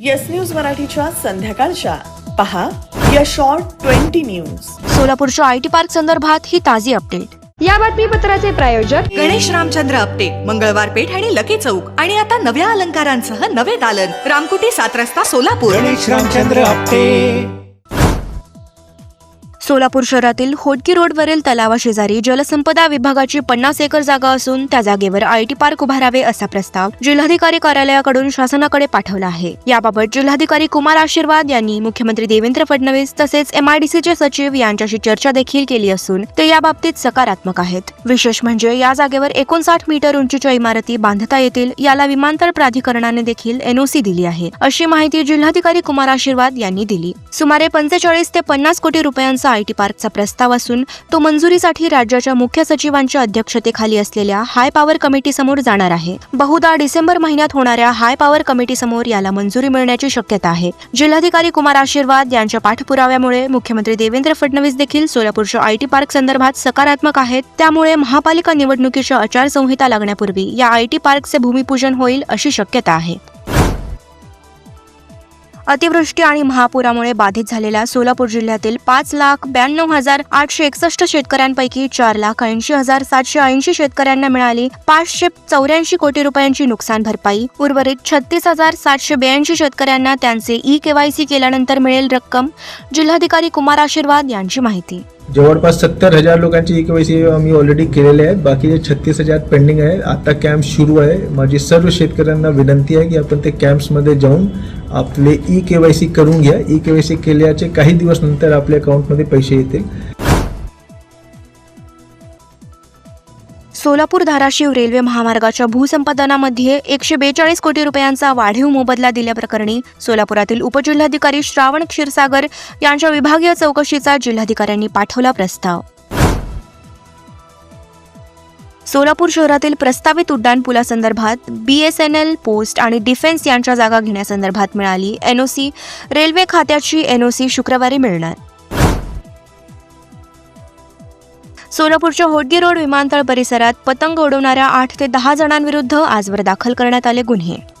Yes News मराठीच्या संध्याकाळच्या. पहा या शॉर्ट ट्वेंटी न्यूज सोलापूरच्या आय टी पार्क संदर्भात ही ताजी अपडेट या बातमीपत्राचे प्रायोजक गणेश रामचंद्र आपटे मंगळवार पेठ आणि लकी चौक. आणि आता नव्या अलंकारांसह नवे दालन. रामकुटी सात रस्ता सोलापूर. गणेश रामचंद्र आपटे. सोलापूर शहरातील होडकी रोडवरील तलावाशेजारी जलसंपदा विभागाची पन्नास एकर जागा असून त्या जागेवर आयटी पार्क उभारावे असा प्रस्ताव जिल्हाधिकारी कार्यालयाकडून शासनाकडे पाठवला आहे. याबाबत जिल्हाधिकारी कुमार आशीर्वाद यांनी मुख्यमंत्री देवेंद्र फडणवीस तसेच एमआयडीसीचे सचिव यांच्याशी चर्चा देखील केली असून ते याबाबतीत सकारात्मक आहेत. विशेष म्हणजे या जागेवर एकोणसाठ मीटर उंचीच्या इमारती बांधता येतील याला विमानतळ प्राधिकरणाने देखील एनओसी दिली आहे अशी माहिती जिल्हाधिकारी कुमार आशीर्वाद यांनी दिली. सुमारे पंचेचाळीस ते पन्नास कोटी रुपयांचा आयटी पार्कचा प्रस्ताव असून तो मंजुरीसाठी राज्याच्या मुख्य सचिवांच्या अध्यक्षतेखाली असलेल्या हाय पॉवर कमिटी समोर जाणार आहे. बहुधा डिसेंबर महिन्यात होणाऱ्या हाय पॉवर कमिटी समोर याला मंजुरी मिळण्याची शक्यता आहे. जिल्हाधिकारी कुमार आशीर्वाद यांच्या पाठपुराव्यामुळे मुख्यमंत्री देवेंद्र फडणवीस देखील सोलापूरच्या आयटी पार्क संदर्भात सकारात्मक आहेत. त्यामुळे महापालिका निवडणुकीच्या आचारसंहिता लागण्यापूर्वी या आयटी पार्कचे भूमिपूजन होईल अशी शक्यता आहे. अतिवृष्टी आणि महापुरामुळे बाधित झालेल्या सोलापूर जिल्ह्यातील पाच लाख ब्याण्णव हजार आठशे एकसष्ट शेतकऱ्यांपैकी चार लाख ऐंशी हजार सातशे ऐंशी शेतकऱ्यांना मिळाली पाचशे चौऱ्याऐंशी कोटी रुपयांची नुकसान भरपाई. उर्वरित छत्तीस हजार सातशे ब्याऐंशी शेतकऱ्यांना त्यांचे ई केवायसी केल्यानंतर मिळेल रक्कम. जिल्हाधिकारी कुमार आशीर्वाद यांची माहिती. जवळपास सत्तर हजार लोकांची ई केवायसी आम्ही ऑलरेडी केलेले आहेत बाकीचे छत्तीस हजार पेंडिंग आहे आता कॅम्प सुरू आहे. माझी सर्व शेतकऱ्यांना विनंती आहे की आपण ते कॅम्प्समध्ये जाऊन आपले ई केवायसी करून घ्या. ई केवायसी केल्याचे काही दिवस नंतर आपल्या अकाउंटमध्ये पैसे येतील. सोलापूर धाराशिव रेल्वे महामार्गाच्या भूसंपादनामध्ये एकशे बेचाळीस कोटी रुपयांचा वाढीव मोबदला दिल्याप्रकरणी सोलापुरातील उपजिल्हाधिकारी श्रावण क्षीरसागर यांच्या विभागीय चौकशीचा जिल्हाधिकाऱ्यांनी पाठवला प्रस्ताव. सोलापूर शहरातील प्रस्तावित उड्डाणपुलासंदर्भात B S N L post आणि डिफेन्स यांच्या जागा घेण्यासंदर्भात मिळाली एनओसी रेल्वे खात्याची एनओसी शुक्रवारी मिळणार. सोलापूरच्या होडगी रोड विमानतळ परिसरात पतंग उडवणाऱ्या आठ ते दहा जणांविरुद्ध आजवर दाखल करण्यात आले गुन्हे.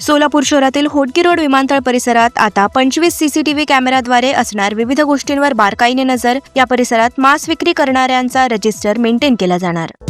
सोलापूर शहरातील होटगी रोड विमानतळ परिसरात आता पंचवीस सीसीटीव्ही कॅमेऱ्याद्वारे असणार विविध गोष्टींवर बारकाईने नजर या परिसरात मांस विक्री करणाऱ्यांचा रजिस्टर मेंटेन केला जाणार.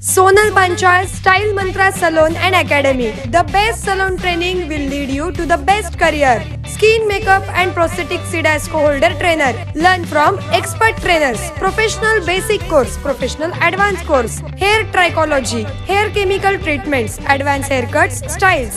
Sonal Banchal Style Mantra Salon and Academy. The best salon training will lead you to the best career. Skin makeup and prosthetic CIDASCO holder trainer. Learn from expert trainers. Professional basic course, professional advanced course, hair trichology, hair chemical treatments, advanced haircuts, styles.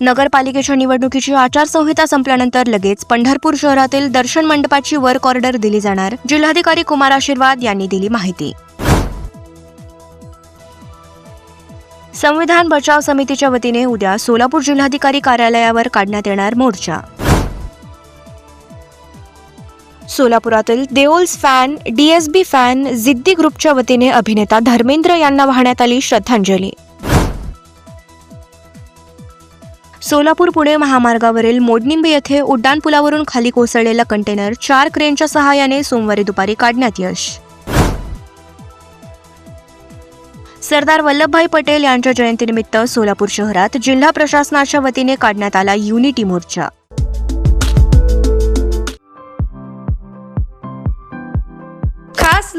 नगरपालिकेच्या निवडणुकीची आचारसंहिता संपल्यानंतर लगेच पंढरपूर शहरातील दर्शन मंडपाची work order दिली जाणार. जिल्हाधिकारी कुमार आशीर्वाद यांनी दिली माहिती. संविधान बचाव समितीच्या वतीने उद्या सोलापूर जिल्हाधिकारी कार्यालयावर काढण्यात येणार मोर्चा. सोलापुरातील देओल्स फॅन डीएसबी फॅन जिद्दी ग्रुपच्या वतीने अभिनेता धर्मेंद्र यांना वाहण्यात आली श्रद्धांजली. सोलापूर पुणे महामार्गावरील मोडनिंबी येथे उड्डाणपुलावरून खाली कोसळलेला कंटेनर चार क्रेनच्या सहाय्याने सोमवारी दुपारी काढण्यात यश. सरदार वल्लभभाई पटेल यांच्या जयंतीनिमित्त सोलापूर शहरात जिल्हा प्रशासनाच्या वतीने काढण्यात आला युनिटी मोर्चा.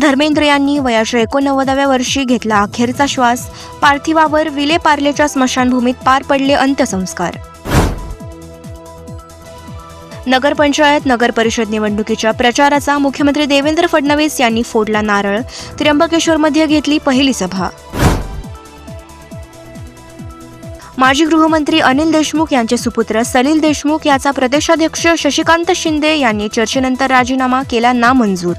धर्मेंद्र यांनी वयाच्या एकोणनव्वदाव्या वर्षी घेतला अखेरचा श्वास. पार्थिवावर विले पार्लेच्या स्मशानभूमीत पार पडले अंत्यसंस्कार. नगरपंचायत नगर परिषद निवडणुकीच्या प्रचाराचा मुख्यमंत्री देवेंद्र फडणवीस यांनी फोडला नारळ. त्र्यंबकेश्वरमध्ये घेतली पहिली सभा. माजी गृहमंत्री अनिल देशमुख यांचे सुपुत्र सलील देशमुख याचा प्रदेशाध्यक्ष शशिकांत शिंदे यांनी चर्चेनंतर राजीनामा केला नामंजूर.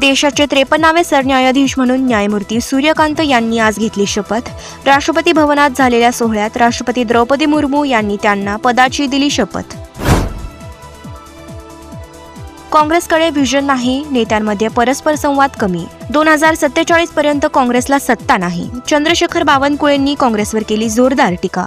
देशाचे त्रेपन्नावे सरन्यायाधीश म्हणून न्यायमूर्ती सूर्यकांत यांनी आज घेतली शपथ. राष्ट्रपती भवनात झालेल्या सोहळ्यात राष्ट्रपती द्रौपदी मुर्मू यांनी त्यांना पदाची दिली शपथ. काँग्रेसकडे व्हिजन नाही नेत्यांमध्ये परस्पर संवाद कमी. दोन हजार सत्तेचाळीस पर्यंत काँग्रेसला सत्ता नाही. चंद्रशेखर बावनकुळेंनी काँग्रेसवर केली जोरदार टीका.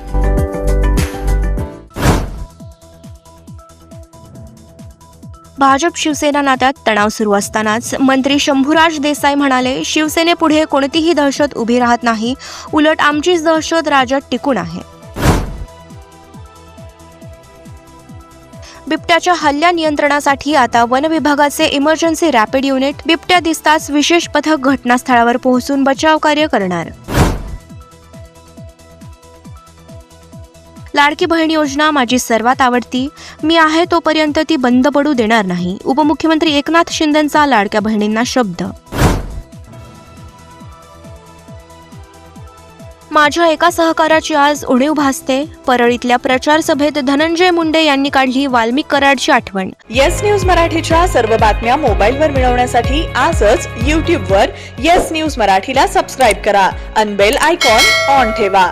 भाजप शिवसेना नात्यात तणाव सुरू असतानाच मंत्री शंभूराज देसाई म्हणाले शिवसेनेपुढे कोणतीही दहशत उभी राहत नाही. उलट आमचीच दहशत राज्यात टिकून आहे. बिबट्याच्या हल्ल्या नियंत्रणासाठी आता वन विभागाचे इमर्जन्सी रॅपिड युनिट बिबट्या दिसताच विशेष पथक घटनास्थळावर पोहोचून बचाव कार्य करणार. लाडकी बहीण योजना माझी सर्वात आवडती. मी आहे तोपर्यंत ती बंद पडू देणार नाही. उपमुख्यमंत्री एकनाथ शिंदेंचा लाडक्या बहिणींना शब्द. माझ्या एका सहकाराची आज उणीव भासते परळीतल्या प्रचार सभेत धनंजय मुंडे यांनी काढली वाल्मिक कराडची आठवण. येस न्यूज मराठीच्या सर्व बातम्या मोबाईलवर मिळवण्यासाठी आजच यूट्यूबवर येस न्यूज मराठीला सबस्क्राईब करा. अनबेल आयकॉन ऑन ठेवा.